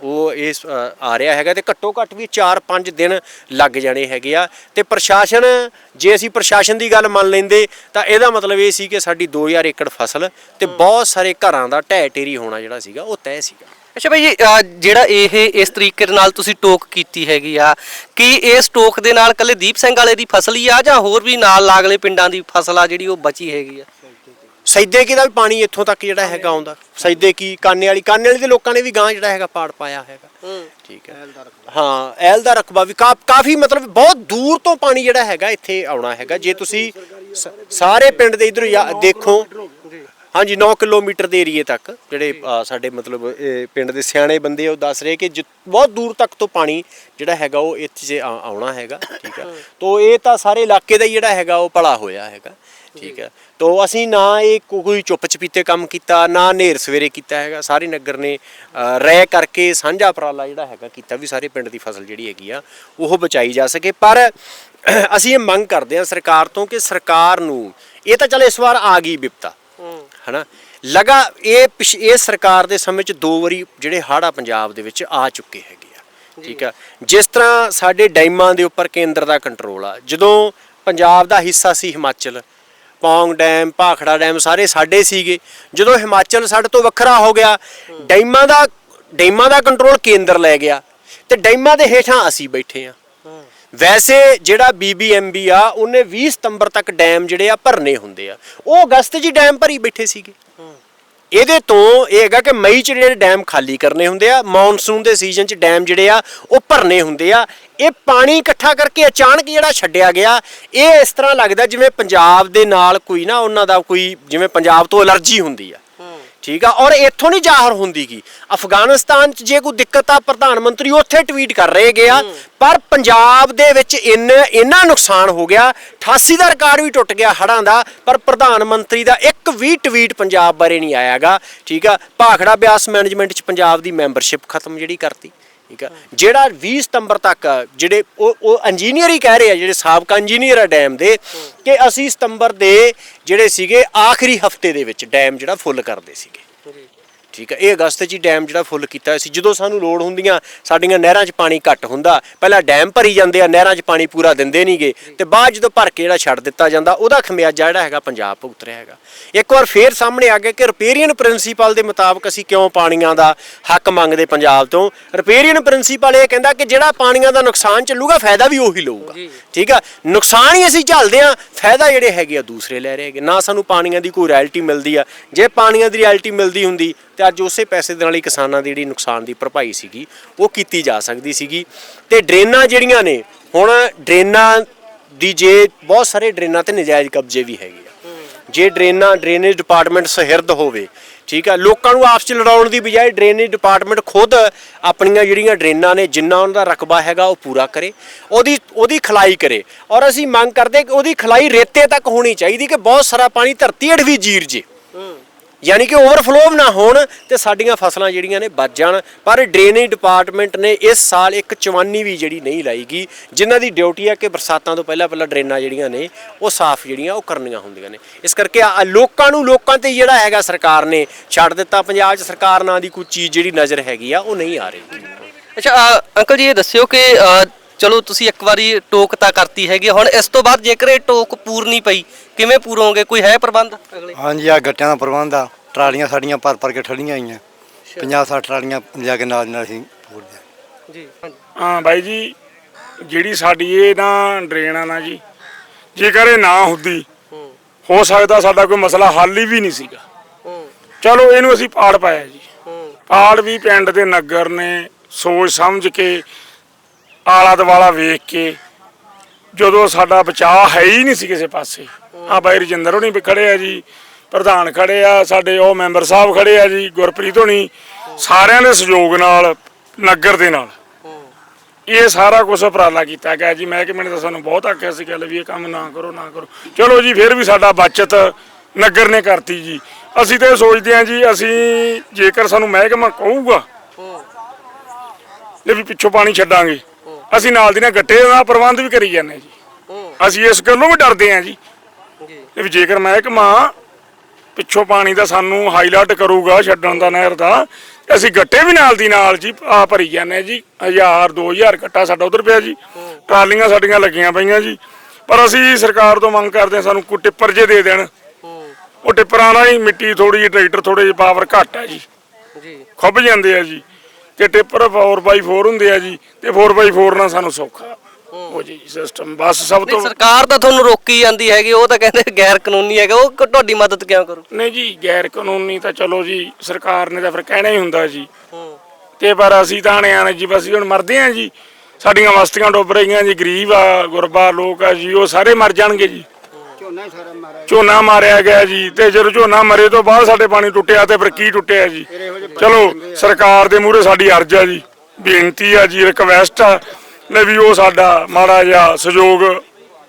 Speaker 4: ਉਹ ਇਸ ਅ, ਆ ਰਿਹਾ ਹੈਗਾ ਤੇ ਘੱਟੋ ਘੱਟ ਵੀ 4-5 ਦਿਨ ਲੱਗ ਜਾਣੇ ਹੈਗੇ ਆ। ਤੇ ਪ੍ਰਸ਼ਾਸਨ ਜੇ ਅਸੀਂ ਪ੍ਰਸ਼ਾਸਨ ਦੀ ਗੱਲ ਮੰਨ ਲੈਂਦੇ ਤਾਂ ਇਹਦਾ ਮਤਲਬ ਇਹ ਸੀ ਕਿ ਸਾਡੀ 2000 ਏਕੜ ਫਸਲ ਤੇ ਬਹੁਤ ਸਾਰੇ ਘਰਾਂ ਦਾ ਢਹਿ ਢੇਰੀ ਹੋਣਾ ਜਿਹੜਾ ਸੀਗਾ ਉਹ ਤੈਅ ਸੀਗਾ।
Speaker 5: ਅੱਛਾ ਭਾਈ ਜੀ, ਜਿਹੜਾ ਇਹ ਇਸ ਤਰੀਕੇ ਦੇ ਨਾਲ ਤੁਸੀਂ ਟੋਕ ਕੀਤੀ ਹੈਗੀ ਆ ਕਿ ਇਸ ਟੋਕ ਦੇ ਨਾਲ ਕੱਲੇ ਦੀਪ ਸਿੰਘ ਵਾਲੇ ਦੀ ਫਸਲ ਹੀ ਆ ਜਾਂ ਹੋਰ ਵੀ ਨਾਲ ਲਾਗਲੇ ਪਿੰਡਾਂ ਦੀ ਫਸਲ ਆ ਜਿਹੜੀ ਉਹ ਬਚੀ ਹੈਗੀ ਆ?
Speaker 4: ਸੈਦੇ ਕੀ ਦਾ ਵੀ ਪਾਣੀ ਇੱਥੋਂ ਤੱਕ ਜਿਹੜਾ ਹੈਗਾ ਆਉਂਦਾ। ਸੈਦੇ ਕੀ ਕਾਨੇ ਵਾਲੀ ਕਾਨੇ ਵਾਲੀ ਦੇ ਲੋਕਾਂ ਨੇ ਵੀ ਗਾਂ ਜਿਹੜਾ ਹੈਗਾ ਪਾੜ ਪਾਇਆ ਹੈਗਾ। ਠੀਕ ਹੈ। ਹਾਂ ਐਲ ਦਾ ਰਕਬਾ ਵੀ ਕਾਫੀ ਮਤਲਬ ਬਹੁਤ ਦੂਰ ਤੋਂ ਪਾਣੀ ਜਿਹੜਾ ਹੈਗਾ ਇੱਥੇ ਆਉਣਾ ਹੈਗਾ। ਜੇ ਤੁਸੀਂ ਸਾਰੇ ਪਿੰਡ ਦੇ ਇਧਰ ਦੇਖੋ ਹਾਂਜੀ 9 ਕਿਲੋਮੀਟਰ ਦੇ ਏਰੀਏ ਤੱਕ ਜਿਹੜੇ ਸਾਡੇ ਮਤਲਬ ਪਿੰਡ ਦੇ ਸਿਆਣੇ ਬੰਦੇ ਉਹ ਦੱਸ ਰਹੇ ਕਿ ਬਹੁਤ ਦੂਰ ਤੱਕ ਤੋਂ ਪਾਣੀ ਜਿਹੜਾ ਹੈਗਾ ਉਹ ਇੱਥੇ ਆਉਣਾ ਹੈਗਾ। ਠੀਕ ਹੈ। ਤੋਂ ਇਹ ਤਾਂ ਸਾਰੇ ਇਲਾਕੇ ਦਾ ਹੀ ਜਿਹੜਾ ਹੈਗਾ ਉਹ ਭਲਾ ਹੋਇਆ ਹੈਗਾ। ਠੀਕ ਹੈ। ਤੋਂ ਅਸੀਂ ਨਾ ਇਹ ਕੋ- ਕੋਈ ਚੁੱਪ ਚਪੀਤੇ ਕੰਮ ਕੀਤਾ ਨਾ ਨੇਰ ਸਵੇਰੇ ਕੀਤਾ ਹੈਗਾ। ਸਾਰੇ ਨਗਰ ਨੇ ਅ, ਰਹਿ ਕਰਕੇ ਸਾਂਝਾ ਉਪਰਾਲਾ ਜਿਹੜਾ ਹੈਗਾ ਕੀਤਾ ਵੀ ਸਾਰੇ ਪਿੰਡ ਦੀ ਫਸਲ ਜਿਹੜੀ ਹੈਗੀ ਆ ਉਹ ਬਚਾਈ ਜਾ ਸਕੇ। ਪਰ ਅਸੀਂ ਇਹ ਮੰਗ ਕਰਦੇ ਹਾਂ ਸਰਕਾਰ ਤੋਂ ਕਿ ਸਰਕਾਰ ਨੂੰ ਇਹ ਤਾਂ ਚਲ ਇਸ ਵਾਰ ਆ ਗਈ ਵਿਪਤਾ ਹਨਾ? ਲਗਾ ਇਹ ਪਿਛ- ਇਹ ਸਰਕਾਰ ਦੇ ਸਮੇਂ ਚ ਦੋ ਵਾਰੀ ਜਿਹੜੇ ਹੜ੍ਹ ਆ ਪੰਜਾਬ ਦੇ ਵਿੱਚ ਆ ਚੁੱਕੇ ਹੈਗੇ ਆ। ਠੀਕ ਆ? ਜਿਸ ਤਰ੍ਹਾਂ ਸਾਡੇ ਡੈਮਾਂ ਦੇ ਉੱਪਰ ਕੇਂਦਰ ਦਾ ਕੰਟਰੋਲ ਆ ਜਦੋਂ ਪੰਜਾਬ ਦਾ ਹਿੱਸਾ ਸੀ ਹਿਮਾਚਲ ਪੌਂਗ ਡੈਮ, ਭਾਖੜਾ ਡੈਮ ਸਾਰੇ ਸਾਡੇ ਸੀਗੇ। ਜਦੋਂ ਹਿਮਾਚਲ ਸਾਡੇ ਤੋਂ ਵੱਖਰਾ ਹੋ ਗਿਆ, ਡੈਮਾਂ ਦਾ ਡੈਮਾਂ ਦਾ ਕੰਟਰੋਲ ਕੇਂਦਰ ਲੈ ਗਿਆ। ਤੇ ਡੈਮਾਂ ਦੇ ਹੇਠਾਂ ਅਸੀਂ ਬੈਠੇ ਆ ਵੈਸੇ ਜਿਹੜਾ ਬੀਬੀਐਮਬੀ ਆ, ਉਹਨੇ 20 ਸਤੰਬਰ ਤੱਕ ਡੈਮ ਜਿਹੜੇ ਆ ਭਰਨੇ ਹੁੰਦੇ ਆ। ਉਹ ਅਗਸਤ 'ਚ ਹੀ ਡੈਮ ਭਰੀ ਬੈਠੇ ਸੀਗੇ। ਇਹਦੇ ਤੋਂ ਇਹ ਹੈਗਾ ਕਿ ਮਈ 'ਚ ਜਿਹੜੇ ਡੈਮ ਖਾਲੀ ਕਰਨੇ ਹੁੰਦੇ ਆ, ਮੌਨਸੂਨ ਦੇ ਸੀਜ਼ਨ 'ਚ ਡੈਮ ਜਿਹੜੇ ਆ, ਉਹ ਭਰਨੇ ਹੁੰਦੇ ਆ। ਇਹ ਪਾਣੀ ਇਕੱਠਾ ਕਰਕੇ ਅਚਾਨਕ ਜਿਹੜਾ ਛੱਡਿਆ ਗਿਆ, ਇਹ ਇਸ ਤਰ੍ਹਾਂ ਲੱਗਦਾ ਜਿਵੇਂ ਪੰਜਾਬ ਦੇ ਨਾਲ ਕੋਈ ਨਾ ਉਹਨਾਂ ਦਾ ਕੋਈ, ਜਿਵੇਂ ਪੰਜਾਬ ਤੋਂ ਅਲਰਜੀ ਹੁੰਦੀ ਆ। ਠੀਕ ਆ? ਔਰ ਇੱਥੋਂ ਨਹੀਂ ਜ਼ਾਹਰ ਹੁੰਦੀ ਗੀ। ਅਫਗਾਨਿਸਤਾਨ 'ਚ ਜੇ ਕੋਈ ਦਿੱਕਤ ਆ, ਪ੍ਰਧਾਨ ਮੰਤਰੀ ਉੱਥੇ ਟਵੀਟ ਕਰ ਰਹੇ ਗਿਆ ਪਰ ਪੰਜਾਬ ਦੇ ਵਿੱਚ ਇੰਨਾ ਇੰਨਾ ਨੁਕਸਾਨ ਹੋ ਗਿਆ 88 ਦਾ ਰਿਕਾਰਡ ਵੀ ਟੁੱਟ ਗਿਆ ਹੜਾਂ ਦਾ, ਪਰ ਪ੍ਰਧਾਨ ਮੰਤਰੀ ਦਾ ਇੱਕ ਵੀ ਟਵੀਟ ਪੰਜਾਬ ਬਾਰੇ ਨਹੀਂ ਆਇਆਗਾ ਠੀਕ ਆ? ਭਾਖੜਾ ਬਿਆਸ ਮੈਨੇਜਮੈਂਟ 'ਚ ਪੰਜਾਬ ਦੀ ਮੈਂਬਰਸ਼ਿਪ ਖਤਮ ਜਿਹੜੀ ਕਰਤੀ। ਠੀਕ ਆ? ਜਿਹੜਾ 20 ਸਤੰਬਰ ਤੱਕ ਜਿਹੜੇ ਉਹ ਉਹ ਇੰਜੀਨੀਅਰ ਹੀ ਕਹਿ ਰਹੇ ਆ, ਜਿਹੜੇ ਸਾਬਕਾ ਇੰਜੀਨੀਅਰ ਆ ਡੈਮ ਦੇ, ਕਿ ਅਸੀਂ ਸਤੰਬਰ ਦੇ ਜਿਹੜੇ ਸੀਗੇ, ਆਖਰੀ ਹਫ਼ਤੇ ਦੇ ਵਿੱਚ ਡੈਮ ਜਿਹੜਾ ਫੁੱਲ ਕਰਦੇ ਸੀਗੇ। ਠੀਕ ਹੈ। ਇਹ ਅਗਸਤ 'ਚ ਹੀ ਡੈਮ ਜਿਹੜਾ ਫੁੱਲ ਕੀਤਾ ਸੀ। ਜਦੋਂ ਸਾਨੂੰ ਲੋੜ ਹੁੰਦੀਆਂ ਸਾਡੀਆਂ ਨਹਿਰਾਂ 'ਚ ਪਾਣੀ ਘੱਟ ਹੁੰਦਾ। ਪਹਿਲਾਂ ਡੈਮ ਭਰੀ ਜਾਂਦੇ ਆ ਨਹਿਰਾਂ 'ਚ ਪਾਣੀ ਪੂਰਾ ਦਿੰਦੇ ਨਹੀਂਗੇ ਤੇ ਬਾਅਦ ਜਦੋਂ ਭਰ ਕੇ ਜਿਹੜਾ ਛੱਡ ਦਿੱਤਾ ਜਾਂਦਾ ਉਹਦਾ ਖਮਿਆਜਾ ਜਿਹੜਾ ਹੈਗਾ ਪੰਜਾਬ ਭੁਗਤ ਰਿਹਾ ਹੈਗਾ। ਇੱਕ ਵਾਰ ਫੇਰ ਸਾਹਮਣੇ ਆ ਗਿਆ ਕਿ ਰਿਪੇਰੀਅਨ ਪ੍ਰਿੰਸੀਪਲ ਦੇ ਮੁਤਾਬਕ ਅਸੀਂ ਕਿਉਂ ਪਾਣੀਆਂ ਦਾ ਹੱਕ ਮੰਗਦੇ ਪੰਜਾਬ ਤੋਂ? ਰਿਪੇਰੀਅਨ ਪ੍ਰਿੰਸੀਪਲ ਇਹ ਕਹਿੰਦਾ ਕਿ ਜਿਹੜਾ ਪਾਣੀਆਂ ਦਾ ਨੁਕਸਾਨ ਚੱਲੂਗਾ ਫਾਇਦਾ ਵੀ ਉਹੀ ਲਊਗਾ। ਠੀਕ ਆ? ਨੁਕਸਾਨ ਹੀ ਅਸੀਂ ਝੱਲਦੇ ਆ ਫਾਇਦਾ ਜਿਹੜੇ ਹੈਗੇ ਆ ਦੂਸਰੇ ਲੈ ਰਹੇ ਹੈਗੇ। ਨਾ ਸਾਨੂੰ ਪਾਣੀਆਂ ਦੀ ਕੋਈ ਰਾਇਲਟੀ ਮਿਲਦੀ ਆ। ਜੇ ਪਾਣੀਆਂ ਦੀ ਰਾਇਲਟੀ ਮਿਲਦੀ ਹੁੰਦੀ ਤੇ ਅੱਜ ਉਸੇ ਪੈਸੇ ਦੇ ਨਾਲ ਹੀ ਕਿਸਾਨਾਂ ਦੀ ਜਿਹੜੀ ਨੁਕਸਾਨ ਦੀ ਭਰਪਾਈ ਸੀਗੀ, ਉਹ ਕੀਤੀ ਜਾ ਸਕਦੀ ਸੀਗੀ। ਤੇ ਡਰੇਨਾਂ ਜਿਹੜੀਆਂ ਨੇ, ਹੁਣ ਡਰੇਨਾਂ ਦੀ ਜੇ ਬਹੁਤ ਸਾਰੇ ਡਰੇਨਾਂ ਤੇ ਨਜਾਇਜ਼ ਕਬਜ਼ੇ ਵੀ ਹੈਗੇ ਆ। ਜੇ ਡਰੇਨਾਂ, ਡਰੇਨੇਜ ਡਿਪਾਰਟਮੈਂਟ ਸਹਿਰਦ ਹੋਵੇ, ਠੀਕ ਆ, ਲੋਕਾਂ ਨੂੰ ਆਪਸ ਚ ਲੜਾਉਣ ਦੀ ਬਜਾਏ ਡਰੇਨੇਜ ਡਿਪਾਰਟਮੈਂਟ ਖੁਦ ਆਪਣੀਆਂ ਜਿਹੜੀਆਂ ਡਰੇਨਾਂ ਨੇ, ਜਿੰਨਾ ਉਹਨਾਂ ਦਾ ਰਕਬਾ ਹੈਗਾ, ਉਹ ਪੂਰਾ ਕਰੇ, ਉਹਦੀ ਉਹਦੀ ਖਲਾਈ ਕਰੇ। ਔਰ ਅਸੀਂ ਮੰਗ ਕਰਦੇ ਕਿ ਉਹਦੀ ਖਲਾਈ ਰੇਤੇ ਤੱਕ ਹੋਣੀ ਚਾਹੀਦੀ, ਕਿ ਬਹੁਤ ਸਾਰਾ ਪਾਣੀ ਧਰਤੀ ਹੇਠ ਵੀ ਜੀਰ ਜੇ। ਯਾਨੀ ਕਿ ਓਵਰਫਲੋ ਨਾ ਹੋਣ ਤੇ ਸਾਡੀਆਂ ਫਸਲਾਂ ਜਿਹੜੀਆਂ ਨੇ ਬਚ ਜਾਣ। ਪਰ ਡਰੇਨੇਜ ਡਿਪਾਰਟਮੈਂਟ ਨੇ ਇਸ ਸਾਲ ਇੱਕ ਚਵਾਨੀ ਵੀ ਜਿਹੜੀ ਨਹੀਂ ਲਾਈਗੀ ਜਿਨ੍ਹਾਂ ਦੀ ਡਿਊਟੀ ਹੈ ਕਿ ਬਰਸਾਤਾਂ ਤੋਂ ਪਹਿਲਾਂ ਪਹਿਲਾਂ ਡਰੇਨਾਂ ਜਿਹੜੀਆਂ ਨੇ ਉਹ ਸਾਫ਼ ਜਿਹੜੀਆਂ ਉਹ ਕਰਨੀਆਂ ਹੁੰਦੀਆਂ ਨੇ। ਇਸ ਕਰਕੇ ਆ ਲੋਕਾਂ ਨੂੰ ਲੋਕਾਂ ਤੇ ਜਿਹੜਾ ਹੈਗਾ ਸਰਕਾਰ ਨੇ ਛੱਡ ਦਿੱਤਾ। ਪੰਜਾਬ 'ਚ ਸਰਕਾਰ ਨਾਂ ਦੀ ਕੋਈ ਚੀਜ਼ ਜਿਹੜੀ ਨਜ਼ਰ ਹੈਗੀ ਆ ਉਹ ਨਹੀਂ ਆ ਰਹੀ।
Speaker 5: ਅੱਛਾ ਅ, ਅੰਕਲ ਜੀ ਇਹ ਦੱਸਿਓ ਕਿ ਅ, ਚਲੋ ਤੁਸੀਂ ਇੱਕ ਵਾਰੀ ਟੋਕ ਤਾਂ ਕਰਤੀ ਹੈਗੀ ਹੁਣ ਇਸ ਤੋਂ ਬਾਅਦ ਜੇਕਰ ਇਹ ਟੋਕ ਪੂਰਨੀ ਪਈ ਕਿਵੇਂ ਪੂਰੋਗੇ? ਕੋਈ ਹੈ ਪ੍ਰਬੰਧ ਅਗਲੇ?
Speaker 7: ਹਾਂਜੀ ਆ ਗੱਟਿਆਂ ਦਾ ਪ੍ਰਬੰਧ ਆ। ਟਰਾਲੀਆਂ ਸਾਡੀਆਂ ਭਰ ਭਰ ਕੇ ਠੱਲੀਆਂ ਆਈਆਂ। 50 60 ਟਰਾਲੀਆਂ ਲਿਆ ਕੇ ਨਾਲ ਨਾਲ ਅਸੀਂ ਪੂਰਦੇ ਆ
Speaker 5: ਜੀ
Speaker 2: ਹਾਂ ਬਾਈ ਜੀ ਜਿਹੜੀ ਸਾਡੀ ਇਹ ਨਾ ਡਰੇਨ ਆ ਨਾ ਜੀ ਜੇਕਰ ਇਹ ਨਾ ਹੁੰਦੀ ਹੋ। ਸਕਦਾ ਸਾਡਾ ਕੋਈ ਮਸਲਾ ਹੱਲ ਹੀ ਵੀ ਨਹੀਂ ਸੀਗਾ। ਚਲੋ ਇਹਨੂੰ ਅਸੀਂ ਪਾੜ ਪਾਇਆ ਜੀ। ਪਾੜ ਵੀ ਪਿੰਡ ਦੇ ਨਗਰ ਨੇ ਸੋਚ ਸਮਝ ਕੇ ਆਲਾ ਦਵਾਲਾ ਵੇਖ ਕੇ ਜਦੋਂ ਸਾਡਾ ਬਚਾਅ ਹੈ ਹੀ ਨਹੀਂ ਸੀ ਕਿਸੇ ਪਾਸੇ। ਆ ਬਾਈ ਰਜਿੰਦਰ ਹੋਣੀ ਵੀ ਖੜੇ ਆ ਜੀ ਪ੍ਰਧਾਨ ਖੜੇ ਆ ਸਾਡੇ ਉਹ ਮੈਂਬਰ ਸਾਹਿਬ ਖੜੇ ਆ ਜੀ ਗੁਰਪ੍ਰੀਤ ਹੋਣੀ ਸਾਰਿਆਂ ਦੇ ਸਹਿਯੋਗ ਨਾਲ ਨਗਰ ਦੇ ਨਾਲ। ਇਹ ਸਾਰਾ ਕੁਝ ਉਪਰਾਲਾ ਕੀਤਾ ਗਿਆ ਜੀ। ਮੈਂ ਕਿ ਮੈਨੇ ਤਾਂ ਸਾਨੂੰ ਬਹੁਤ ਆਖਿਆ ਸੀ ਗੱਲ ਵੀ ਇਹ ਕੰਮ ਨਾ ਕਰੋ ਨਾ ਕਰੋ। ਚਲੋ ਜੀ ਫਿਰ ਵੀ ਸਾਡਾ ਬਚਤ ਨਗਰ ਨੇ ਕਰਤੀ ਜੀ। ਅਸੀਂ ਤੇ ਸੋਚਦੇ ਹਾਂ ਜੀ ਅਸੀਂ ਜੇਕਰ ਸਾਨੂੰ ਮਹਿਕਮਾ ਕਹੂਗਾ ਲੈ ਵੀ ਪਿੱਛੋਂ ਪਾਣੀ ਛੱਡਾਂਗੇ। ਅਸੀਂ ਨਾਲ ਦੀ ਨਾਲ ਗੱਟੇ ਦਾ ਪ੍ਰਬੰਧ ਵੀ ਕਰੀ ਜਾਂਦੇ ਜੀ। ਅਸੀਂ ਇਸ ਗੱਲੋਂ ਵੀ ਡਰਦੇ ਹਾਂ ਜੀ। ਵੀ ਜੇਕਰ ਮਹਿਕਮਾ ਪਿੱਛੋਂ ਪਾਣੀ ਦਾ ਸਾਨੂੰ ਹਾਈਲਾਈਟ ਕਰੂਗਾ ਛੱਡਣ ਦਾ ਨਹਿਰ ਦਾ ਅਸੀਂ ਗੱਟੇ ਵੀ ਨਾਲ ਦੀ ਨਾਲ ਜੀ ਆ ਭਰੀ ਜਾਂਦੇ ਜੀ। 1000 2000 ਗੱਟਾ ਸਾਡਾ ਉਧਰ ਪਿਆ ਜੀ। ਟਰਾਲੀਆਂ ਸਾਡੀਆਂ ਲੱਗੀਆਂ ਪਈਆਂ ਜੀ। ਪਰ ਅਸੀਂ ਸਰਕਾਰ ਤੋਂ ਮੰਗ ਕਰਦੇ ਹਾਂ ਸਾਨੂੰ ਕੋਈ ਟਿੱਪਰ ਜੇ ਦੇ ਦੇਣ। ਉਹ ਟਿੱਪਰਾਂ ਨਾਲ ਹੀ ਮਿੱਟੀ ਥੋੜੀ ਜਿਹੀ ਟਰੈਕਟਰ ਥੋੜੇ ਜਿਹੀ ਪਾਵਰ ਘੱਟ ਹੈ ਜੀ।
Speaker 5: ਜੀ।
Speaker 2: ਖੁੱਭ ਜਾਂਦੇ ਆ ਜੀ। ਤੇ ਟਿੱਪਰ 4x4 ਹੁੰਦੇ ਆ ਜੀ ਤੇ 4x4 ਨਾਲ ਸਾਨੂੰ ਸੌਖਾ। ਹੋ। ਜੀ ਸਿਸਟਮ ਬਸ ਸਭ
Speaker 5: ਨਹੀਂ
Speaker 2: ਤੋਂ
Speaker 5: ਸਰਕਾਰ ਤਾਂ ਤੁਹਾਨੂੰ ਰੋਕੀ ਜਾਂਦੀ ਹੈਗੀ ਉਹ ਤਾਂ ਕਹਿੰਦੇ ਗੈਰ ਕਾਨੂੰਨੀ ਹੈਗਾ ਉਹ ਕ- ਤੁਹਾਡੀ ਮਦਦ ਕਿਉਂ ਕਰੂ?
Speaker 2: ਨਹੀਂ ਜੀ ਗੈਰ ਕਾਨੂੰਨੀ ਤਾਂ ਚਲੋ ਜੀ ਸਰਕਾਰ ਨੇ ਤਾਂ ਫਿਰ ਕਹਿਣਾ ਹੀ ਹੁੰਦਾ ਜੀ। ਤੇ ਪਰ ਅਸੀਂ ਤਾਂ ਆਣਿਆ ਨੇ ਜੀ ਬਸ ਜੀ ਹੁਣ ਮਰਦੇ ਆ ਜੀ। ਸਾਡੀਆਂ ਵਸਤੀਆਂ ਡੁੱਬ ਰਹੀਆਂ ਜੀ ਗਰੀਬ ਆ ਗੁਰਬਾ ਲੋਕ ਆ ਜੀ ਉਹ ਸਾਰੇ ਮਰ ਜਾਣਗੇ ਜੀ। ਝੋਨਾ ਮਾਰਿਆ ਗਿਆ। ਜੀ ਤੇ ਜਦੋਂ ਝੋਨਾ ਮਰੇ ਤੋਂ ਬਾਅਦ ਸਾਡੇ ਪਾਣੀ ਟੁੱਟਿਆ ਤੇ ਫਿਰ ਕੀ ਟੁੱਟਿਆ ਜੀ? ਚਲੋ ਸਰਕਾਰ ਦੇ ਮੂਹਰੇ ਸਾਡੀ ਅਰਜ਼ ਆ ਜੀ ਬੇਨਤੀ ਆ ਜੀ ਰਿਕਵੈਸਟ ਆ ਲੈ ਵੀ ਉਹ ਸਾਡਾ ਮਾੜਾ ਜਿਹਾ ਸਹਿਯੋਗ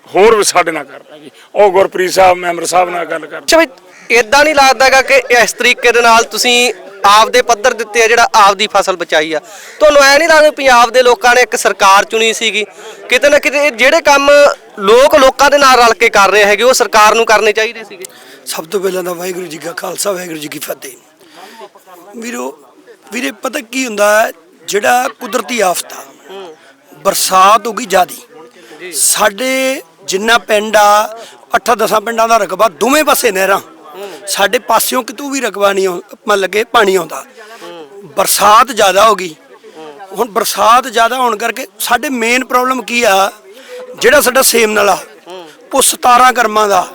Speaker 2: ਹੋਰ ਵੀ ਸਾਡੇ ਨਾਲ ਕਰਨਾ ਜੀ ਉਹ ਗੁਰਪ੍ਰੀਤ ਸਾਹਿਬ ਮੈਂਬਰ ਸਾਹਿਬ ਨਾਲ ਗੱਲ ਕਰ
Speaker 5: ਅੱਛਾ ਵੀ ਇਦਾਂ ਨਹੀਂ ਲੱਗਦਾਗਾ ਕਿ ਇਸ ਤਰੀਕੇ ਦੇ ਨਾਲ ਤੁਸੀਂ ਆਪਦੇ ਪੱਧਰ ਦਿੱਤੇ ਆ ਜਿਹੜਾ ਆਪਦੀ ਫਸਲ ਬਚਾਈ ਆ। ਤੁਹਾਨੂੰ ਐ ਨਹੀਂ ਲੱਗਦਾ ਪੰਜਾਬ ਦੇ ਲੋਕਾਂ ਨੇ ਇੱਕ ਸਰਕਾਰ ਚੁਣੀ ਸੀਗੀ? ਕਿਤੇ ਨਾ ਕਿਤੇ ਜਿਹੜੇ ਕੰਮ ਲੋਕ ਲੋਕਾਂ ਦੇ ਨਾਲ ਰਲ ਕੇ ਕਰ ਰਹੇ ਹੈਗੇ ਉਹ ਸਰਕਾਰ ਨੂੰ ਕਰਨੇ ਚਾਹੀਦੇ ਸੀਗੇ।
Speaker 1: ਸਭ ਤੋਂ ਪਹਿਲਾਂ ਤਾਂ ਵਾਹਿਗੁਰੂ ਜੀ ਕਾ ਖਾਲਸਾ ਵਾਹਿਗੁਰੂ ਜੀ ਕੀ ਫਤਿਹ। ਵੀਰੋ ਵੀਰੇ ਪਤਾ ਕੀ ਹੁੰਦਾ ਹੈ? ਜਿਹੜਾ ਕੁਦਰਤੀ ਆਫਤ ਆ ਬਰਸਾਤ ਹੋ ਗਈ ਜਿਆਦੀ। ਸਾਡੇ ਜਿੰਨਾ ਪਿੰਡ ਆ 8-10 ਪਿੰਡਾਂ ਦਾ ਰਕਬਾ ਦੋਵੇਂ ਪਾਸੇ ਨਹਿਰਾਂ। ਸਾਡੇ ਪਾਸਿਓਂ ਕਿਤੋਂ ਵੀ ਰਕਬਾ ਨਹੀਂ ਆਉਂ- ਮੰਨ ਲਗੇ ਪਾਣੀ ਆਉਂਦਾ। ਬਰਸਾਤ ਜ਼ਿਆਦਾ ਹੋ ਗਈ। ਹੁਣ ਬਰਸਾਤ ਜ਼ਿਆਦਾ ਹੋਣ ਕਰਕੇ ਸਾਡੇ ਮੇਨ ਪ੍ਰੋਬਲਮ ਕੀ ਆ? ਜਿਹੜਾ ਸਾਡਾ ਸੇਮ ਨਾਲਾ ਉਹ 17 ਕਰਮਾਂ ਦਾ।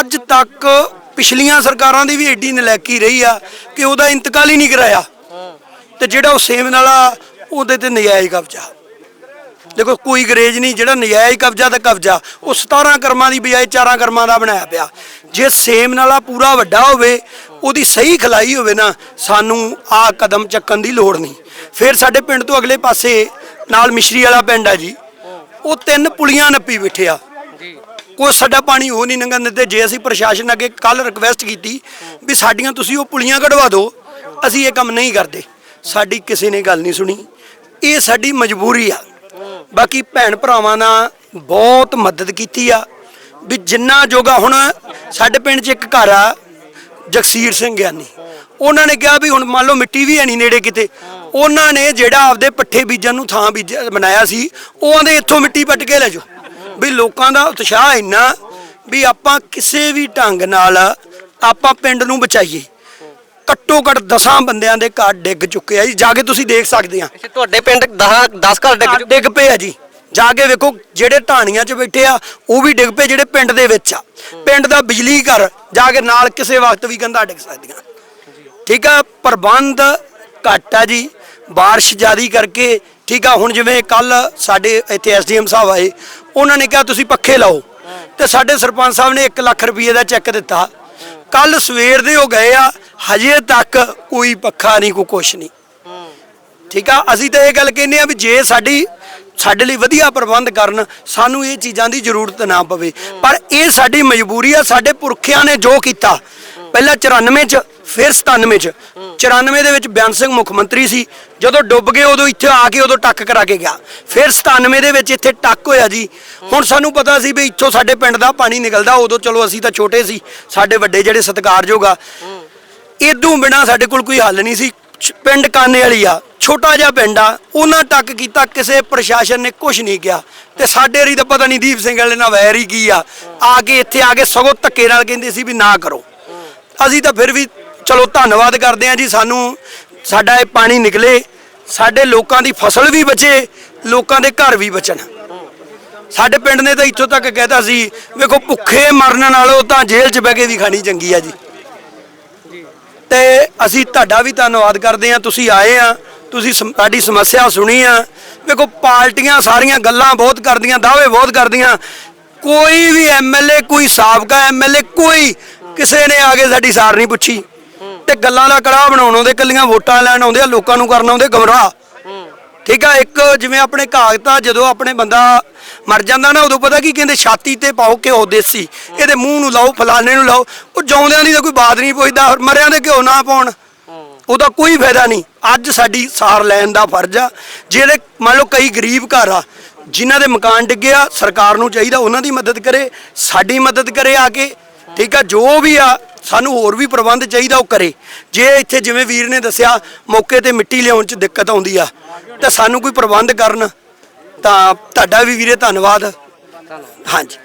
Speaker 1: ਅੱਜ ਤੱਕ ਪਿਛਲੀਆਂ ਸਰਕਾਰਾਂ ਦੀ ਵੀ ਏਡੀ ਨਲੈਕੀ ਰਹੀ ਆ ਕਿ ਉਹਦਾ ਇੰਤਕਾਲ ਹੀ ਨਹੀਂ ਕਰਾਇਆ। ਤੇ ਜਿਹੜਾ ਉਹ ਸੇਮ ਨਾਲਾ ਉਹਦੇ ਤੇ ਨਜਾਇਜ਼ ਕਬਜ਼ਾ। ਦੇਖੋ ਕੋਈ ਗਰੇਜ ਨਹੀਂ ਜਿਹੜਾ ਨਜਾਇਜ਼ ਕਬਜ਼ਾ ਤੇ ਕਬਜ਼ਾ। ਉਹ 17 ਕਰਮਾਂ ਦੀ ਬਜਾਏ 4 ਕਰਮਾਂ ਦਾ ਬਣਾਇਆ ਪਿਆ। ਜੇ ਸੇਮ ਨਾਲਾ ਪੂਰਾ ਵੱਡਾ ਹੋਵੇ ਉਹਦੀ ਸਹੀ ਖਲਾਈ ਹੋਵੇ ਨਾ ਸਾਨੂੰ ਆ ਕਦਮ ਚੱਕਣ ਦੀ ਲੋੜ ਨਹੀਂ। ਫਿਰ ਸਾਡੇ ਪਿੰਡ ਤੋਂ ਅਗਲੇ ਪਾਸੇ ਨਾਲ ਮਿਸ਼ਰੀ ਵਾਲਾ ਪਿੰਡ ਆ ਜੀ। ਉਹ ਤਿੰਨ ਪੁਲੀਆਂ ਨੱਪੀ ਬੈਠੇ ਆ। ਕੋਈ ਸਾਡਾ ਪਾਣੀ ਉਹ ਨਹੀਂ ਲੰਘਣ ਦਿੰਦੇ। ਜੇ ਅਸੀਂ ਪ੍ਰਸ਼ਾਸਨ ਅੱਗੇ ਕੱਲ ਰਿਕਵੈਸਟ ਕੀਤੀ ਵੀ ਸਾਡੀਆਂ ਤੁਸੀਂ ਉਹ ਪੁਲੀਆਂ ਕਢਵਾ ਦਿਓ ਅਸੀਂ ਇਹ ਕੰਮ ਨਹੀਂ ਕਰਦੇ। ਸਾਡੀ ਕਿਸੇ ਨੇ ਗੱਲ ਨਹੀਂ ਸੁਣੀ। ਇਹ ਸਾਡੀ ਮਜਬੂਰੀ ਆ। ਬਾਕੀ ਭੈਣ ਭਰਾਵਾਂ ਨਾਲ ਬਹੁਤ ਮਦਦ ਕੀਤੀ ਆ। ਵੀ ਜਿੰਨਾ ਜੋਗਾ ਹੁਣ ਸਾਡੇ ਪਿੰਡ 'ਚ ਇੱਕ ਘਰ ਆ, ਜਗਸੀਰ ਸਿੰਘ ਗਿਆਨੀ। ਉਹਨਾਂ ਨੇ ਕਿਹਾ ਵੀ ਹੁਣ ਮੰਨ ਲਓ ਮਿੱਟੀ ਵੀ ਹੈ ਨਹੀਂ ਨੇੜੇ ਕਿਤੇ। ਉਹਨਾਂ ਨੇ ਜਿਹੜਾ ਆਪਦੇ ਪੱਠੇ ਬੀਜਣ ਨੂੰ ਥਾਂ ਬੀਜ, ਬਣਾਇਆ ਸੀ, ਉਹ ਆਂਦੇ ਇੱਥੋਂ ਮਿੱਟੀ ਪੱਟ ਕੇ ਲੈ ਜਾਓ। ਵੀ ਲੋਕਾਂ ਦਾ ਉਤਸ਼ਾਹ ਇੰਨਾ ਵੀ ਆਪਾਂ ਕਿਸੇ ਵੀ ਢੰਗ ਨਾਲ ਆਪਾਂ ਪਿੰਡ ਨੂੰ ਬਚਾਈਏ। ਘੱਟੋ ਘੱਟ 10 ਬੰਦਿਆਂ ਦੇ ਘਰ ਡਿੱਗ ਚੁੱਕੇ ਆ ਜੀ। ਜਾ ਕੇ ਤੁਸੀਂ ਦੇਖ ਸਕਦੇ ਆ।
Speaker 5: ਅੱਛਾ, ਤੁਹਾਡੇ ਪਿੰਡ 10 10 ਘਰ ਡਿੱਗ ਚੁੱਕੇ?
Speaker 1: ਡਿੱਗ ਪਏ ਆ ਜੀ। ਜਾ ਕੇ ਵੇਖੋ ਜਿਹੜੇ ਢਾਣੀਆਂ 'ਚ ਬੈਠੇ ਆ ਉਹ ਵੀ ਡਿੱਗ ਪਏ ਜਿਹੜੇ ਪਿੰਡ ਦੇ ਵਿੱਚ ਆ। ਪਿੰਡ ਦਾ ਬਿਜਲੀ ਘਰ ਜਾ ਕੇ ਨਾਲ ਕਿਸੇ ਵਕਤ ਵੀ ਕੰਧਾ ਡਿੱਗ ਸਕਦੀਆਂ। ਠੀਕ ਆ ਪ੍ਰਬੰਧ ਘੱਟ ਆ ਜੀ। ਬਾਰਿਸ਼ ਜ਼ਿਆਦੀ ਕਰਕੇ ਠੀਕ ਆ ਹੁਣ ਜਿਵੇਂ ਕੱਲ ਸਾਡੇ ਇੱਥੇ ਐਸਡੀਐਮ ਸਾਹਿਬ ਆਏ ਉਹਨਾਂ ਨੇ ਕਿਹਾ ਤੁਸੀਂ ਪੱਖੇ ਲਾਓ। ਤੇ ਸਾਡੇ ਸਰਪੰਚ ਸਾਹਿਬ ਨੇ 1 ਲੱਖ ਰੁਪਏ ਦਾ ਚੈੱਕ ਦਿੱਤਾ। ਕੱਲ ਸਵੇਰ ਦੇ ਉਹ ਗਏ ਆ, ਹਜੇ ਤੱਕ ਕੋਈ ਪੱਖਾ ਨਹੀਂ, ਕੋਈ ਕੁਛ ਨਹੀਂ। ਠੀਕ ਆ? ਅਸੀਂ ਤਾਂ ਇਹ ਗੱਲ ਕਹਿੰਦੇ ਆ ਵੀ ਜੇ ਸਾਡੀ, ਸਾਡੇ ਲਈ ਵਧੀਆ ਪ੍ਰਬੰਧ ਕਰਨ, ਸਾਨੂੰ ਇਹ ਚੀਜ਼ਾਂ ਦੀ ਜ਼ਰੂਰਤ ਨਾ ਪਵੇ। ਪਰ ਇਹ ਸਾਡੀ ਮਜਬੂਰੀ ਆ, ਸਾਡੇ ਪੁਰਖਿਆਂ ਨੇ ਜੋ ਕੀਤਾ। ਪਹਿਲਾਂ 94 ਚ ਫਿਰ 97 ਚ। 94 ਦੇ ਵਿੱਚ ਬਿਆਨ ਸਿੰਘ ਮੁੱਖ ਮੰਤਰੀ ਸੀ। ਜਦੋਂ ਡੁੱਬ ਗਏ, ਉਦੋਂ ਇੱਥੇ ਆ ਕੇ ਉਦੋਂ ਟੱਕ ਕਰਾ ਕੇ ਗਿਆ। ਫਿਰ 97 ਦੇ ਵਿੱਚ ਇੱਥੇ ਟੱਕ ਹੋਇਆ ਜੀ। ਹੁਣ ਸਾਨੂੰ ਪਤਾ ਸੀ ਵੀ ਇੱਥੋਂ ਸਾਡੇ ਪਿੰਡ ਦਾ ਪਾਣੀ ਨਿਕਲਦਾ, ਉਦੋਂ ਚਲੋ ਅਸੀਂ ਤਾਂ ਛੋਟੇ ਸੀ। ਸਾਡੇ ਵੱਡੇ ਜਿਹੜੇ ਸਤਿਕਾਰਯੋਗ ਆ। ਇਦੋਂ ਬਿਨਾ ਸਾਡੇ ਕੋਲ ਕੋਈ ਹੱਲ ਨਹੀਂ ਸੀ। ਪਿੰਡ ਕਾਨੇ ਵਾਲੀ ਆ, ਛੋਟਾ ਜਿਹਾ ਪਿੰਡ ਆ। ਉਹਨਾਂ ਟੱਕ ਕੀਤਾ, ਕਿਸੇ ਪ੍ਰਸ਼ਾਸਨ ਨੇ ਕੁਝ ਨਹੀਂ ਕਿਹਾ। ਤੇ ਸਾਡੇ ਰੀ ਤਾਂ ਪਤਾ ਨਹੀਂ ਦੀਪ ਸਿੰਘ ਵਾਲੇ ਨਾਲ ਵੈਰ ਹੀ ਕੀ ਆ। ਆ ਕੇ ਇੱਥੇ ਆ ਕੇ ਸਗੋਂ ਧੱਕੇ ਨਾਲ ਕਹਿੰਦੇ ਸੀ ਵੀ ਨਾ ਕਰੋ। ਅਸੀਂ ਤਾਂ ਫਿਰ ਵੀ ਚਲੋ ਧੰਨਵਾਦ ਕਰਦੇ ਆ ਜੀ, ਸਾਨੂੰ ਸਾਡਾ ਇਹ ਪਾਣੀ ਨਿਕਲੇ, ਸਾਡੇ ਲੋਕਾਂ ਦੀ ਫਸਲ ਵੀ ਬਚੇ, ਲੋਕਾਂ ਦੇ ਘਰ ਵੀ ਬਚਣ। ਸਾਡੇ ਪਿੰਡ ਨੇ ਤਾਂ ਇੱਥੋਂ ਤੱਕ ਕਹਿਤਾ ਸੀ, ਵੇਖੋ ਭੁੱਖੇ ਮਰਨ ਨਾਲੋਂ ਤਾਂ ਜੇਲ੍ਹ 'ਚ ਬਹਿ ਕੇ ਵੀ ਖਾਣੀ ਚੰਗੀ ਆ ਜੀ। ਤੇ ਅਸੀਂ ਤੁਹਾਡਾ ਵੀ ਧੰਨਵਾਦ ਕਰਦੇ ਆ ਤੁਸੀਂ ਆਏ ਆ, ਤੁਸੀਂ ਸਮ- ਸਾਡੀ ਸਮੱਸਿਆ ਸੁਣੀ ਆ। ਵੇਖੋ ਪਾਰਟੀਆਂ ਸਾਰੀਆਂ ਗੱਲਾਂ ਬਹੁਤ ਕਰਦੀਆਂ, ਦਾਅਵੇ ਬਹੁਤ ਕਰਦੀਆਂ। ਕੋਈ ਵੀ ਐਮਐਲਏ ਕੋਈ ਸਾਬਕਾ ਐਮਐਲਏ ਕੋਈ ਕਿਸੇ ਨੇ ਆ ਕੇ ਸਾਡੀ ਸਾਰ ਨਹੀਂ ਪੁੱਛੀ। ਤੇ ਗੱਲਾਂ ਦਾ ਕੜਾਹ ਬਣਾਉਣ ਆਉਂਦੇ ਕੱਲੀਆਂ ਵੋਟਾਂ ਲੈਣ ਆਉਂਦੇ ਆ, ਲੋਕਾਂ ਨੂੰ ਕਰਨ ਆਉਂਦੇ, ਗਮਰਾਹ। ਠੀਕ ਆ, ਇੱਕ ਜਿਵੇਂ ਆਪਣੇ ਕਾਗਜ਼ਾਂ ਜਦੋਂ ਆਪਣੇ ਬੰਦਾ ਮਰ ਜਾਂਦਾ ਨਾ, ਉਦੋਂ ਪਤਾ ਕੀ ਕਹਿੰਦੇ, ਛਾਤੀ ਤੇ ਪਾਓ ਘਿਓ ਦੇਸੀ, ਇਹਦੇ ਮੂੰਹ ਨੂੰ ਲਾਓ, ਫਲਾਣੇ ਨੂੰ ਲਾਓ, ਉਹ ਜਿਉਂਦਿਆਂ ਦੀ ਤਾਂ ਕੋਈ ਬਾਤ ਨਹੀਂ ਪੁੱਛਦਾ, ਮਰਿਆਂ ਦੇ ਘਿਓ ਨਾ ਪਾਉਣ। ਉਹਦਾ ਕੋਈ ਫਾਇਦਾ ਨਹੀਂ। ਅੱਜ ਸਾਡੀ ਸਾਰ ਲੈਣ ਦਾ ਫਰਜ਼ ਆ, ਜਿਹੜੇ ਮੰਨ ਲਓ ਕਈ ਗਰੀਬ ਘਰ ਆ, ਜਿਨ੍ਹਾਂ ਦੇ ਮਕਾਨ ਡਿੱਗੇ ਆ, ਸਰਕਾਰ ਨੂੰ ਚਾਹੀਦਾ ਉਹਨਾਂ ਦੀ ਮਦਦ ਕਰੇ, ਸਾਡੀ ਮਦਦ ਕਰੇ ਆ ਕੇ, ਠੀਕ ਆ, ਜੋ ਵੀ ਆ ਸਾਨੂੰ ਹੋਰ ਵੀ ਪ੍ਰਬੰਧ ਚਾਹੀਦਾ ਉਹ ਕਰੇ। ਜੇ ਇੱਥੇ ਜਿਵੇਂ ਵੀਰ ਨੇ ਦੱਸਿਆ, ਮੌਕੇ ਤੇ ਮਿੱਟੀ ਲਿਆਉਣ 'ਚ ਦਿੱਕਤ ਆਉਂਦੀ ਆ, ਤਾਂ ਸਾਨੂੰ ਕੋਈ ਪ੍ਰਬੰਧ ਕਰਨ ਤਾਂ ਤੁਹਾਡਾ ਵੀ ਵੀਰੇ ਧੰਨਵਾਦ। ਹਾਂਜੀ।